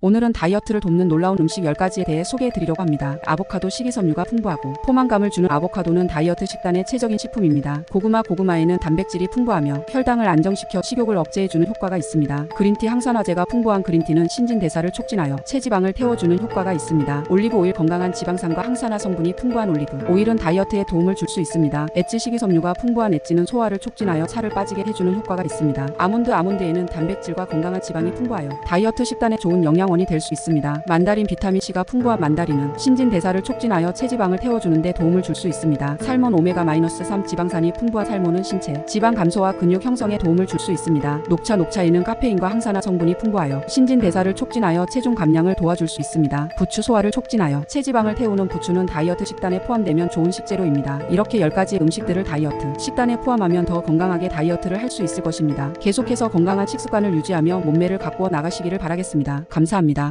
오늘은 다이어트를 돕는 놀라운 음식 10가지에 대해 소개해 드리려고 합니다. 아보카도 식이섬유가 풍부하고 포만감을 주는 아보카도는 다이어트 식단의 최적인 식품입니다. 고구마 고구마에는 단백질이 풍부하며 혈당을 안정시켜 식욕을 억제해주는 효과가 있습니다. 그린티 항산화제가 풍부한 그린티는 신진대사를 촉진하여 체지방을 태워주는 효과가 있습니다. 올리브 오일 건강한 지방산과 항산화 성분이 풍부한 올리브 오일은 다이어트에 도움을 줄 수 있습니다. 엣지 식이섬유가 풍부한 엣지는 소화를 촉진하여 살을 빠지게 해주는 효과가 있습니다. 아몬드 아몬드에는 단백질과 건강한 지방이 풍부하여 다이어트 식단에 좋은 영양 원이 될 수 있습니다. 만다린 비타민 C가 풍부한 만다린은 신진 대사를 촉진하여 체지방을 태워주는 데 도움을 줄 수 있습니다. 살몬 오메가-3 지방산이 풍부한 살몬은 신체 지방 감소와 근육 형성에 도움을 줄 수 있습니다. 녹차 녹차에는 카페인과 항산화 성분이 풍부하여 신진 대사를 촉진하여 체중 감량을 도와줄 수 있습니다. 부추 소화를 촉진하여 체지방을 태우는 부추는 다이어트 식단에 포함되면 좋은 식재료입니다. 이렇게 10가지 음식들을 다이어트 식단에 포함하면 더 건강하게 다이어트를 할 수 있을 것입니다. 계속해서 건강한 식습관을 유지하며 몸매를 가꾸어 나가시기를 바라겠습니다. 감사합니다.